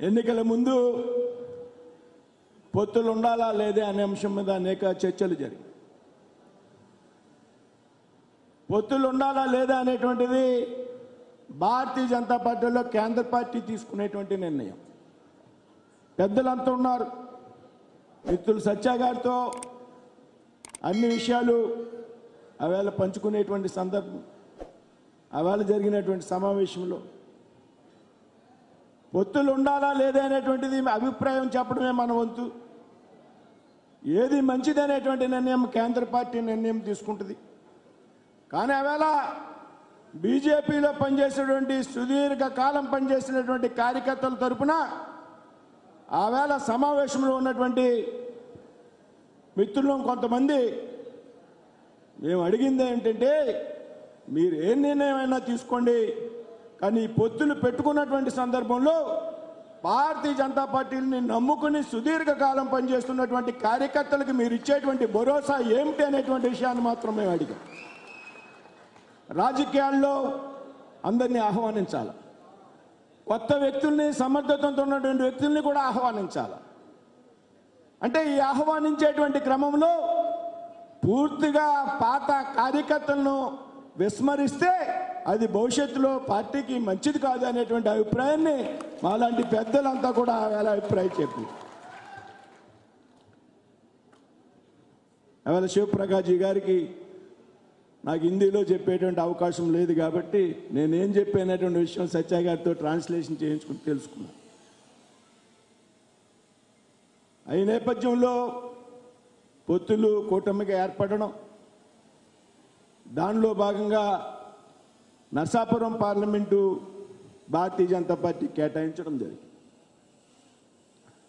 ఎన్నికల ముందు పొత్తులు ఉండాలా లేదే అనే అంశం మీద అనేక చర్చలు జరిగాయి. పొత్తులు ఉండాలా లేదా అనేటువంటిది భారతీయ జనతా పార్టీలో కేంద్ర పార్టీ తీసుకునేటువంటి నిర్ణయం. పెద్దలంతా ఉన్నారు. మిత్రులు సత్యా గారితో అన్ని విషయాలు ఆవేళ పంచుకునేటువంటి సందర్భం ఆవేళ జరిగినటువంటి సమావేశంలో పొత్తులు ఉండాలా లేదా అనేటువంటిది అభిప్రాయం చెప్పడమే మన వంతు. ఏది మంచిది అనేటువంటి నిర్ణయం కేంద్ర పార్టీ నిర్ణయం తీసుకుంటుంది. కానీ ఆవేళ బీజేపీలో పనిచేసినటువంటి సుదీర్ఘ కాలం పనిచేసినటువంటి కార్యకర్తల తరపున ఆవేళ సమావేశంలో ఉన్నటువంటి మిత్రులు కొంతమంది మేము అడిగింది ఏంటంటే మీరు ఏ నిర్ణయం అయినా తీసుకోండి కానీ ఈ పొత్తులు పెట్టుకున్నటువంటి సందర్భంలో భారతీయ జనతా పార్టీని నమ్ముకుని సుదీర్ఘకాలం పనిచేస్తున్నటువంటి కార్యకర్తలకు మీరు ఇచ్చేటువంటి భరోసా ఏమిటి అనేటువంటి విషయాన్ని మాత్రం మేము అడిగాం. రాజకీయాల్లో అందరినీ ఆహ్వానించాలి. కొత్త వ్యక్తుల్ని సమర్థతంతో ఉన్నటువంటి వ్యక్తుల్ని కూడా ఆహ్వానించాలి. అంటే ఈ ఆహ్వానించేటువంటి క్రమంలో పూర్తిగా పాత కార్యకర్తలను విస్మరిస్తే అది భవిష్యత్తులో పార్టీకి మంచిది కాదు అనేటువంటి అభిప్రాయాన్ని మాలాంటి పెద్దలంతా కూడా అలా అభిప్రాయం చెప్పి. అవేళ శివప్రకాష్ గారికి నాకు హిందీలో చెప్పేటువంటి అవకాశం లేదు కాబట్టి నేనేం చెప్పేనటువంటి విషయం సత్య గారితో ట్రాన్స్లేషన్ చేయించుకుని తెలుసుకున్నాను ఈ నేపథ్యంలో పొత్తులు కూటమిగా ఏర్పడడం దానిలో భాగంగా నర్సాపురం పార్లమెంటు భారతీయ జనతా పార్టీ కేటాయించడం జరిగింది.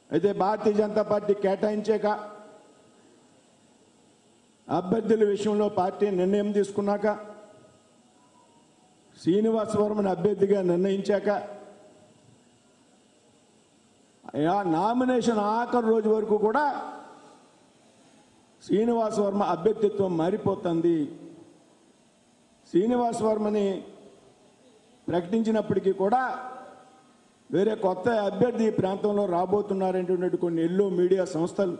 అయితే భారతీయ జనతా పార్టీ కేటాయించాక అభ్యర్థుల విషయంలో పార్టీ నిర్ణయం తీసుకున్నాక శ్రీనివాసవరమని అభ్యర్థిగా నిర్ణయించాక నామినేషన్ ఆఖరి రోజు వరకు కూడా శ్రీనివాస వర్మ అభ్యర్థిత్వం మారిపోతుంది. శ్రీనివాస వర్మని ప్రకటించినప్పటికీ కూడా వేరే కొత్త అభ్యర్థి ఈ ప్రాంతంలో రాబోతున్నారనేటువంటి కొన్ని ఎల్లో మీడియా సంస్థలు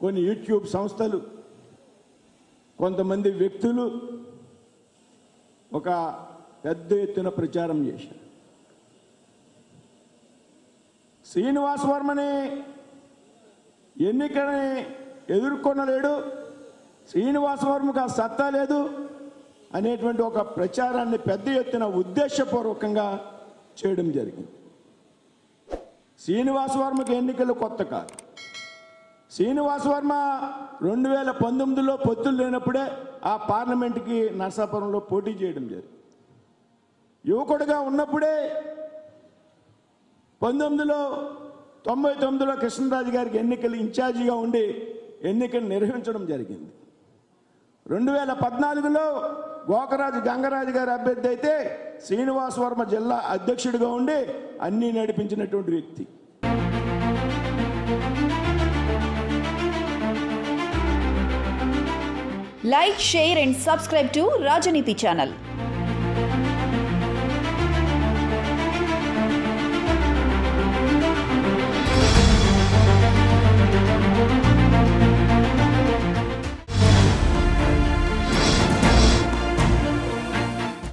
కొన్ని యూట్యూబ్ సంస్థలు కొంతమంది వ్యక్తులు ఒక పెద్ద ఎత్తున ప్రచారం చేశారు. శ్రీనివాస వర్మని ఎన్నికని ఎదుర్కొనలేడు. శ్రీనివాస వర్మకు ఆ సత్తా లేదు. అనేటువంటి ఒక ప్రచారాన్ని పెద్ద ఎత్తున ఉద్దేశపూర్వకంగా చేయడం జరిగింది. శ్రీనివాస వర్మకి ఎన్నికలు కొత్త కాదు శ్రీనివాస వర్మ రెండు వేల పంతొమ్మిదిలో పొత్తులు లేనప్పుడే ఆ పార్లమెంట్కి నరసాపురంలో పోటీ చేయడం జరిగింది. యువకుడిగా ఉన్నప్పుడే పంతొమ్మిదిలో తొంభై తొమ్మిదిలో కృష్ణరాజు గారికి ఎన్నికలు ఇన్ఛార్జిగా ఉండి ఎన్నికలు నిర్వహించడం జరిగింది. రెండు వేల పద్నాలుగులో గోకరాజు గంగరాజు గారి అభ్యర్థి అయితే శ్రీనివాస వర్మ జిల్లా అధ్యక్షుడిగా ఉండి అన్నీ నడిపించినటువంటి వ్యక్తి. Like share and subscribe to Rajneeti channel